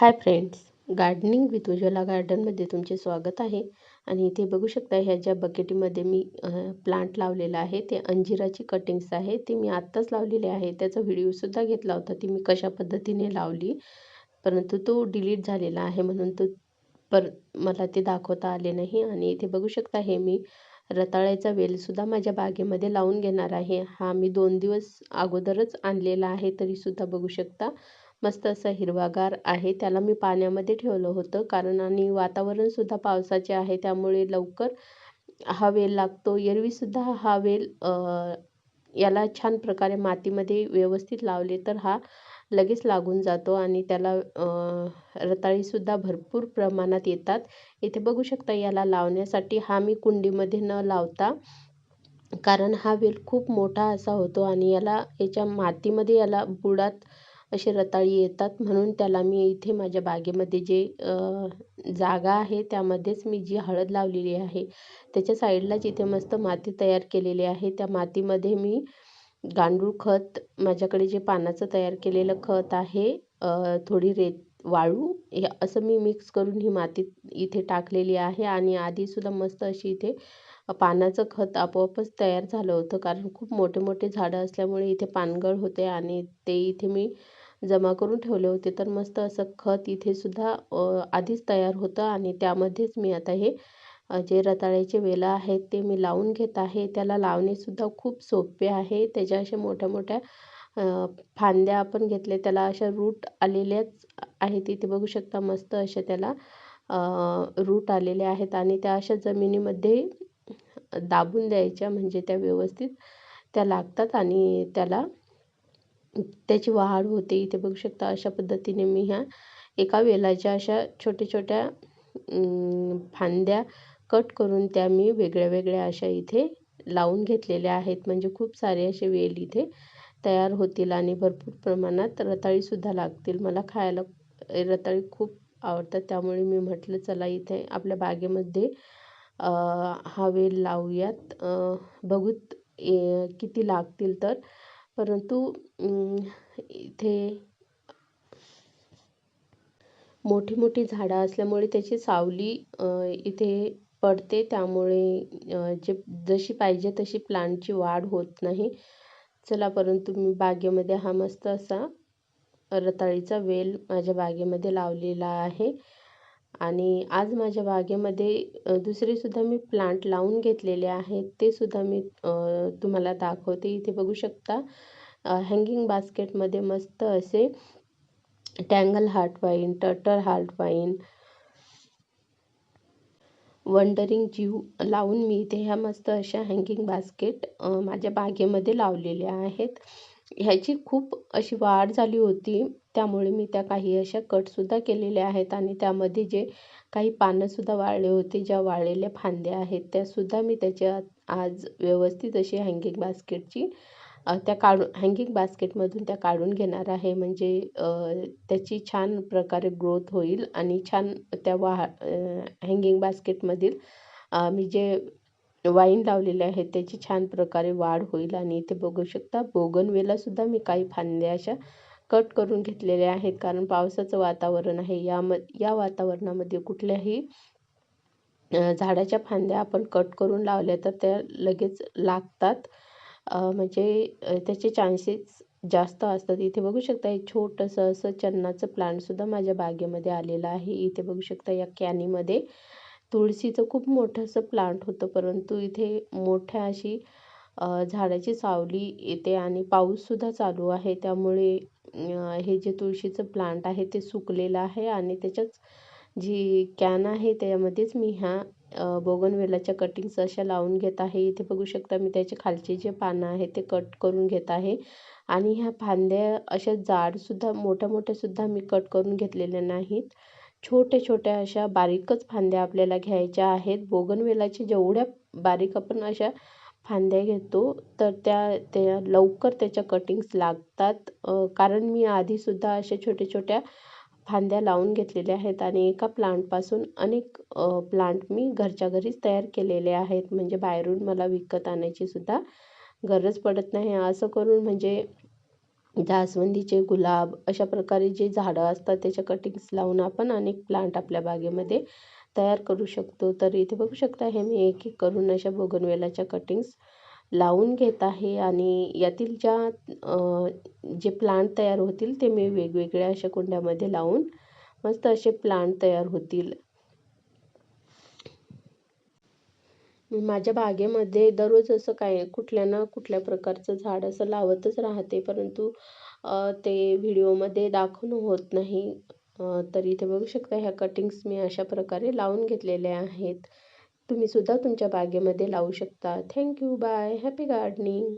Hi friends gardening with Ujjwala गार्डनमध्ये तुमचे स्वागत आहे. आणि इथे बघू शकता ह्या ज्या बकेटीमध्ये मी प्लांट लावलेला आहे ते अंजिराची कटिंग्स आहे. ते मी आत्ताच लावलेले आहे. त्याचा व्हिडिओसुद्धा घेतला होता. ती मी कशा पद्धतीने लावली परंतु तो डिलीट झालेला आहे म्हणून तो पर मला ते दाखवता आले नाही. आणि इथे बघू शकता हे मी रताळ्याचा वेलसुद्धा माझ्या बागेमध्ये लावून घेणार आहे. हा मी दोन दिवस अगोदरच आणलेला आहे तरीसुद्धा बघू शकता. मस्त असा हिरवागार आहे. त्याला मी पाण्यामध्ये ठेवलं होतं. कारण आणि वातावरणसुद्धा पावसाचे आहे. त्यामुळे लवकर हा वेल लागतो. एरवीसुद्धा हा वेल याला छान प्रकारे मातीमध्ये व्यवस्थित लावले तर हा लगेच लागून जातो आणि त्याला रताळीसुद्धा भरपूर प्रमाणात येतात. इथे बघू शकता याला लावण्यासाठी हा मी कुंडीमध्ये न लावता कारण हा वेल खूप मोठा असा होतो आणि याला याच्या मातीमध्ये याला बुडात असे रताळी येतात. म्हणून त्याला मी इथे माझ्या बागेमध्ये जे जागा आहे त्यामध्येच मी जी हळद लावलेली आहे त्याच्या साईडलाच इथे मस्त माती तयार केलेली आहे त्या मातीमध्ये मी गांडूळ खत माझ्याकडे जे पानाचं तयार केलेलं खत आहे थोडी रेत वाळू हे असं मी मिक्स करून ही माती इथे टाकलेली आहे. आणि आधीसुद्धा मस्त अशी इथे पानाचं खत आपोआपच तयार झालं होतं. कारण खूप मोठे मोठे झाडं असल्यामुळे इथे पानगळ होते आणि ते इथे मी जमा करून ठेवले होते. तर मस्त असं खत इथेसुद्धा आधीच तयार होतं आणि त्यामध्येच मी आता हे जे रताळ्याचे वेलं आहेत ते मी लावून घेत आहे. त्याला लावणेसुद्धा खूप सोपे आहे. त्याच्या अशा मोठ्या मोठ्या फांद्या आपण घेतले. त्याला अशा रूट आलेल्याच आहेत. इथे बघू शकता मस्त अशा त्याला रूट आलेले आहेत आणि त्या अशा जमिनीमध्ये दाबून द्यायच्या. म्हणजे त्या व्यवस्थित त्या लागतात आणि त्याला त्याची वाढ होते. इथे बघू शकता अशा पद्धतीने मी ह्या एका वेलाच्या अशा छोट्या छोट्या फांद्या कट करून त्या मी वेगळ्या वेगळ्या अशा इथे लावून घेतलेल्या आहेत. म्हणजे खूप सारे असे वेल इथे तयार होतील आणि भरपूर प्रमाणात रताळीसुद्धा लागतील. मला खायला रताळी खूप आवडतात. त्यामुळे मी म्हटलं चला इथे आपल्या बागेमध्ये हा वेल लावूयात. बघूत किती लागतील तर. परंतु इथे मोठी मोठी झाडं असल्यामुळे त्याची सावली इथे पडते. त्यामुळे जे जशी पाहिजे तशी प्लांटची वाढ होत नाही. चला परंतु मी बागेमध्ये हा मस्त असा रताळीचा वेल माझ्या बागेमध्ये लावलेला आहे. आणि आज माझ्या बागेमध्ये दुसरेसुद्धा मी प्लांट लावून घेतलेले आहेत. ते सुद्धा मी तुम्हाला दाखवते. इथे बघू शकता हँगिंग बास्केटमध्ये मस्त असे टँगल हार्ट वाईन टटर हार्ट वाईन वंडरिंग जीव लावून मी इथे ह्या मस्त अशा हँगिंग बास्केट माझ्या बागेमध्ये लावलेल्या आहेत. ह्याची खूप अशी वाढ झाली होती. त्यामुळे मी त्या काही अशा कटसुद्धा केलेल्या आहेत आणि त्यामध्ये जे काही पानंसुद्धा वाळले होते ज्या वाळलेल्या फांद्या आहेत त्यासुद्धा मी त्याच्यात आज व्यवस्थित अशी हँगिंग बास्केटची त्या काढून हँगिंग बास्केटमधून त्या काढून घेणार आहे. म्हणजे त्याची छान प्रकारे ग्रोथ होईल आणि छान त्या वा हँगिंग बास्केटमधील मी जे वाईन लावलेले आहेत. त्याची छान प्रकारे वाढ होईल आणि इथे बघू शकता बोगनवेलासुद्धा मी काही फांद्या अशा कट करून घेतलेल्या आहेत. कारण पावसाचं वातावरण आहे. याम या वातावरणामध्ये कुठल्याही झाडाच्या फांद्या आपण कट करून लावल्या तर त्या लगेच लागतात. म्हणजे त्याचे चान्सेस जास्त असतात. इथे बघू शकता एक छोटंसं असं चन्नाचं प्लांटसुद्धा माझ्या बागेमध्ये आलेलं आहे. इथे बघू शकता या कॅनीमध्ये तुळशीचं खूप मोठं असं प्लांट होतं परंतु इथे मोठ्या अशी झाडाची सावली येते आणि पाऊससुद्धा चालू आहे. त्यामुळे हे जे तुळशीचं प्लांट आहे ते सुकलेलं आहे आणि त्याच्याच जी कॅन आहे त्यामध्येच मी ह्या बोगनवेलाच्या कटिंग्स अशा लावून घेत आहे. इथे बघू शकता मी त्याचे खालचे जे पानं आहे ते कट करून घेत आहे. आणि ह्या फांद्या अशा जाडसुद्धा मोठ्या मोठ्यासुद्धा मी कट करून घेतलेल्या नाहीत. छोट्या छोट्या अशा बारीकच फांद्या आपल्याला घ्यायच्या आहेत. बोगनवेलाच्या जेवढ्या बारीक आपण अशा फांद्या घेतो तर त्या त्या लवकर त्याच्या कटिंग्स लागतात. कारण मी आधीसुद्धा अशा छोट्या छोट्या फांद्या लावून घेतलेल्या आहेत आणि एका प्लांटपासून अनेक प्लांट मी घरच्या घरीच तयार केलेले आहेत. म्हणजे बाहेरून मला विकत आणायचीसुद्धा गरज पडत नाही. असं करून म्हणजे जास्वंदीचे गुलाब अशा प्रकारे जे झाडं असतात त्याच्या कटिंग्स लावून आपण अनेक प्लांट आपल्या बागेमध्ये तयार करू शकतो. तर इथे बघू शकता हे मी एक एक करून अशा बोगनवेलाच्या कटिंग्स लावून घेत आहे आणि यातील ज्या जे प्लांट तयार होतील ते मी वेगवेगळ्या अशा कुंड्यामध्ये लावून मस्त असे प्लांट तयार होतील. मी माझ्या बागेमध्ये दररोज असं काय कुठल्या ना कुठल्या प्रकारचं झाड असं लावतच राहते परंतु ते व्हिडिओमध्ये दाखवणं होत नाही. तर इथे बघू शकता ह्या कटिंग्स मी अशा प्रकारे लावून घेतलेल्या आहेत. तुम्हीसुद्धा तुमच्या बागेमध्ये लावू शकता. Thank you bye. Happy gardening.